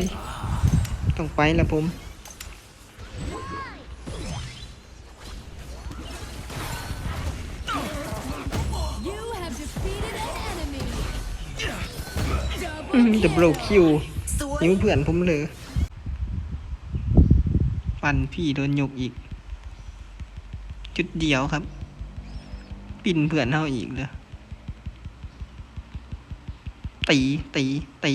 ฮ้ยต้องไปละผม You have defeated an enemy. อืม Double จะโบร kill. คิวสวยนิ้วเพื่อนผมเลยปั่นพี่โดนยกอีก จุดเดียวครับ ปิ่นเพื่อนเท่าอีกเลยตีตีตี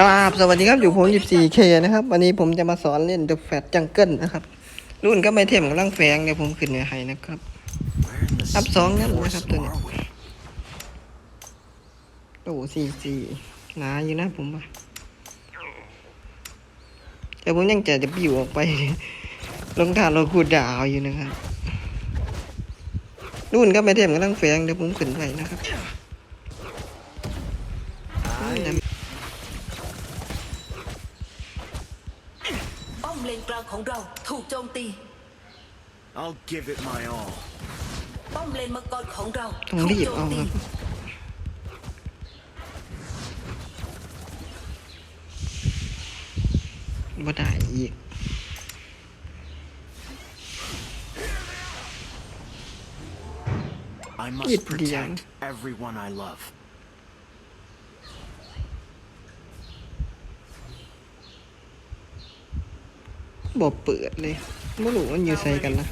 กราบสวัสดีครับอยู่ผม 14K นะครับ วันนี้ผมจะมาสอนเล่น The Fat Jungle นะครับ รุ่นก็ไม่เทมกำลังแฝงเดี๋ยวผมขึ้นในให้นะครับอัพสองนั่นนะครับตัวนี้โอ้สี่สี่หนาอยู่นะผมว่าแต่ผมยังจะจะบิวออกไป ลงทานเราคูดดาวอยู่นะครับรุ่นก็ไม่เทมกำลังแฝงเดี๋ยวผมขึ้นไปนะครับ ของเราถูกโจมตี I'll give it my all. ป้อมเลนมังกรของเราต้องถูกรีบโจมเอาตีครับ บ่ได้อีก I It must began. protect everyone I love. บ่เปิดเลยไม่รู้มันอยู่ใส่กันนะ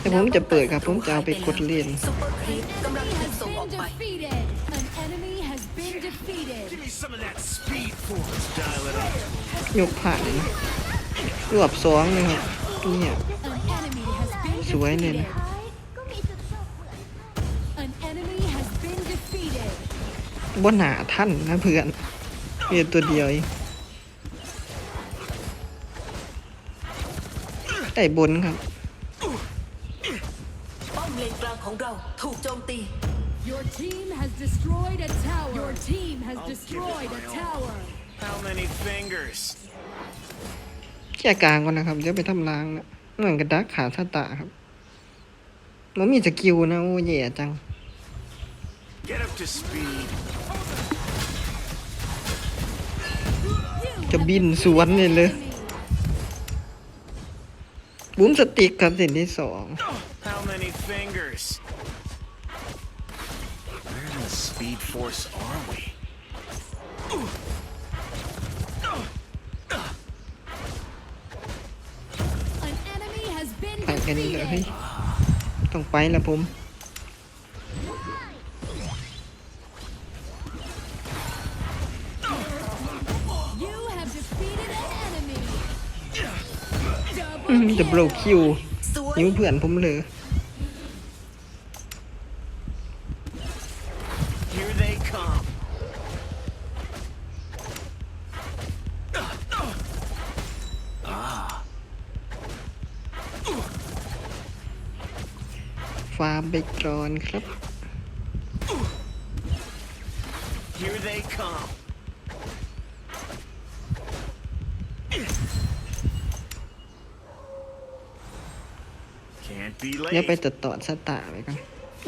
แต่ผมจะเปิดครับ ผมจะเอาไปกดเล่นยกผ่านนะรวบสองเลยครับเนี่ยสวยเลยนะ บ่หนาท่านนะเพื่อนมีแต่ตัวเดียวเองได้บนครับป้อมเลนกลางของเราถูกโจมตี Your team has destroyed a tower. Your team has I'll give it destroyed a my all. tower. How many fingers? แค่กลางก่อนนะครับเดี๋ยวไปทำล้างนะเหมือนกระดักขาซาตาครับมันมีสกิลนะโอ้แย่จัง จะบินสวนเลยเลย บุ้มสติกครับสิ่งที่สอง How many fingers? Where in the speed force are we? An enemy has been ไปกันอีกแล้วเฮ้ย defeated. ต้องไปแล้วผม จะโบร kill. คิวสวยนิ้วเพื่อนผมเลย Here they come. ฟาร์มไปก่อนครับ Here they come. Can't be อย่าไปตัดต่อสตาร์ไปก่อน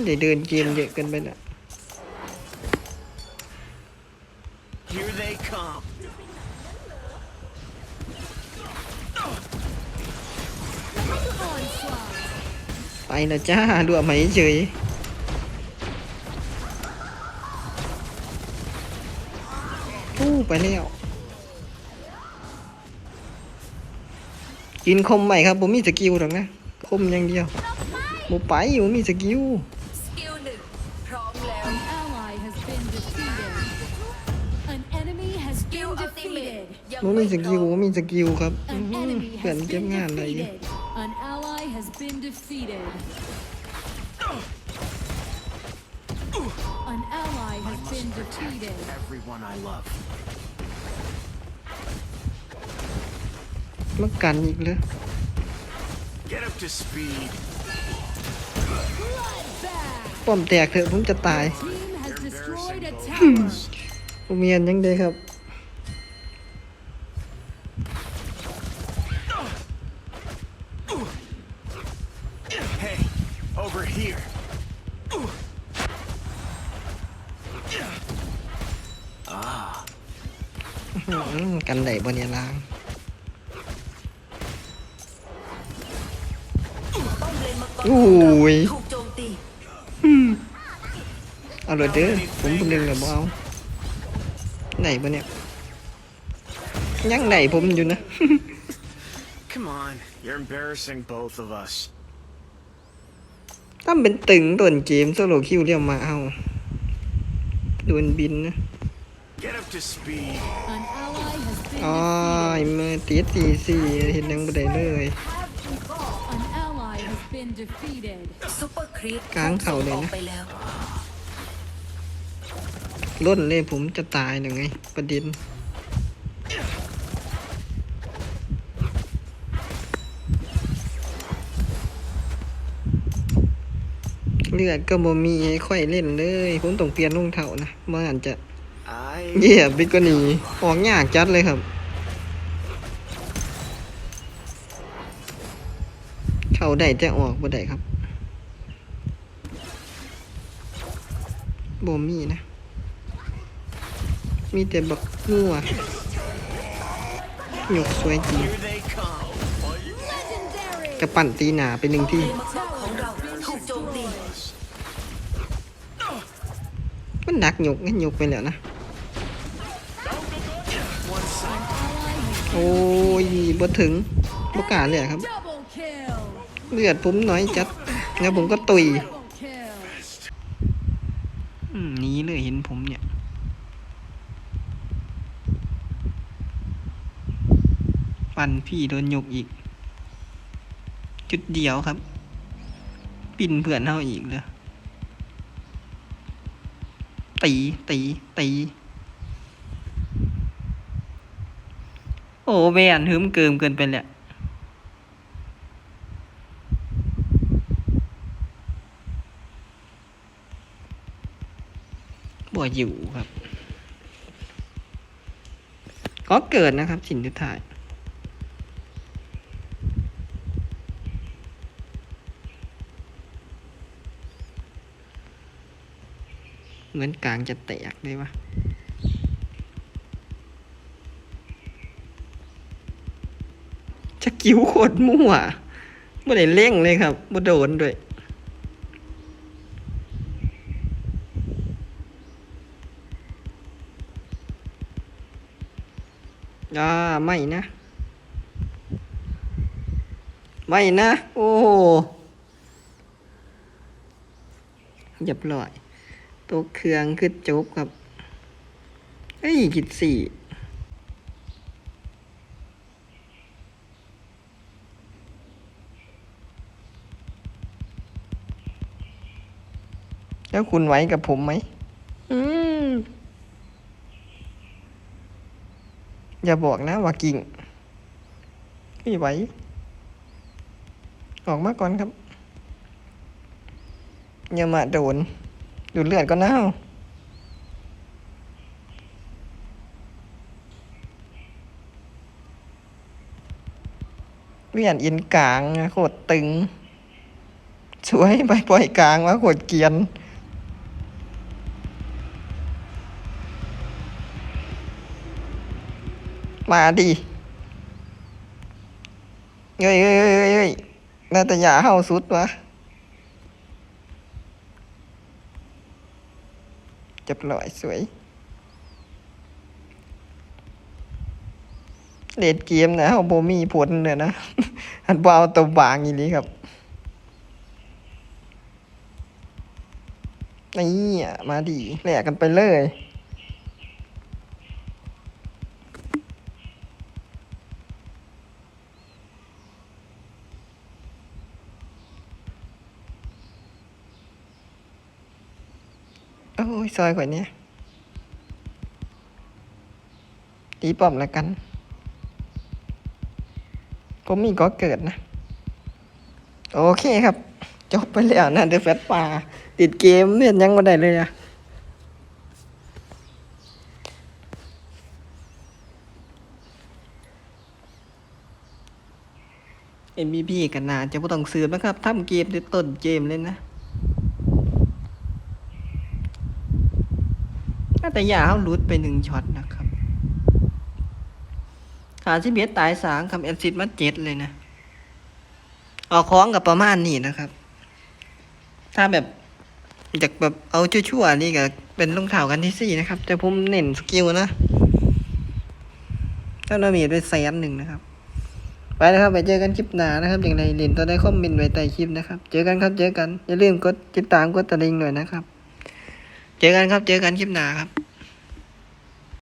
เดี๋ยวเดินเกมเยอะเกินไปละไปแล้วจ้าดูไหมเฉยอู้ไปแล้ว กินคมใหม่ครับผมมีสกิลหรอกนะ คมอย่างเดียวผมไปอยู่มีสกิลสกิลหนึ่งพร้อมแล้ว An ally has been defeated. An enemy has สกิล been อัลติเมต defeated. ยังผมไม่มีสพกิลร้อผมมมีสกิลครับ An อื้อหือ enemy เพื่อน has เก็บ been งานอะไรอยู่ defeated. An ally has been defeated. An ally I has must been protect defeated. everyone I love. มากันอีกเลย Get up to speed. Bloodbath. ป้อมแตกเถอะผมจะตาย Team has You're destroyed a embarrassing both tower. of us. ผผมเมียนยังเด้ครับ Hey, over here. อืมกันไหนบนยาลาง โอ้ของเรายถูกโจมตีเอาเลยเด้อผมคนหนึ่งเลยบ่เอาไหนบ่เนี่ยยังไหนผมอยู่นะ Come on, you're embarrassing both of us. ตั้มเป็นตึงต้นเกมโซโลคิวเรียกมาเอาโดนบินนะ Get up to speed. An ally has been อ๋อ defeated. มือตีสี่สี่เห็นยังบ่ได้เลย ซุปเปอร์ครีปกลางเข่าเลยนะออกไปแล้วล้นเลยผมจะตายหรือไง ประเด็นเลือดก็บ่มีให้ค่อยเล่นเลย ผมต้องเปลี่ยนรองเท้านะมันอาจจะ I เยี่ยบิกกว่านีออกยากจัดเลยครับ เข้าได้แต่ออกบ่ได้ครับบ่มีนะ มีแต่บักงัวหยกสวยจริงกระปั่นตีหนาไปหนึ่งที่เลนมันดักหยกงั้นหยกไปแล้วนะ โอ้ยบ่ถึงบ่กล้าเลยครับ เลือดผมน้อยจัดแล้วผมก็ตุยอืมนี้เลยเห็นผมเนี่ยฟันพี่โดนยกอีก จุดเดียวครับ ปิ่นเพื่อนเท่าอีกเลยตีตีตีโอ้แวนหืมเกิมเกินไปแหละ บ่อยู่ครับ ก็เกิดนะครับ สินทุดท้ายเหมือนกลางจะแตกเลยวะจะกิ้วโคตรมั่วไม่ได้เร่งเลยครับบ่โดนด้วย ไม่นะ ไม่นะ โอ้โหเรียบร้อยตัวเครื่องคือจบครับเฮ้ยกิดสี่แล้วคุณไหวกับผมไหม อืม อย่าบอกนะว่ากิ่งไม่ไหว ออกมาก่อนครับ อย่ามาโดน ดูดเลือดก็น่าเวียนอินกลางอะโคตรตึง สวยไปปล่อยกลางว่าโคตรเกียน มาดิเฮ้ยเฮ้ยเฮ้ยเฮ้ยน่าจะอย่าเข้าสุดวะจับลอยสวย เลดเกมนะเอาโบมีผลเลยนะอันบเอาตัวบางอย่างนี้ครับนี่อะมาดีแหลกกันไปเลย อยข่อนี่ตีป้อมแล้วกัน ผมมีก็เกิดนะ โอเคครับ จบไปแล้วนะเดอะแฟตป่าติดเกมเล่นยังไม่ได้เลยอะเอ็มบีพีกันนะจะไม่ต้องซื้อหมครับทำเกมในต้นเกมเลยนะ แต่ยาเขาหลุดไปหนึ่งช็อตนะครับ ขาชิเบียตายสางคำเอซิดมาเจ็ดเลยนะ ออกคล้องกับประมาณนี้นะครับ ถ้าแบบจากแบบเอาชั่วๆนี่ก็เป็นรองเท้ากันที่สี่นะครับ แต่ผมเน้นสกิลนะเจ้าหน้ามีด้วยแสนหนึ่งนะครับ ไปนะครับไปเจอกันคลิปหน้านะครับ อย่างไรเรียนตัวได้คอมเมนต์ไว้ใต้คลิปนะครับ เจอกันครับเจอกันอย่าลืมกดติดตามกดตะลิงหน่อยนะครับ เจอกันครับเจอกันคลิปหน้าครับ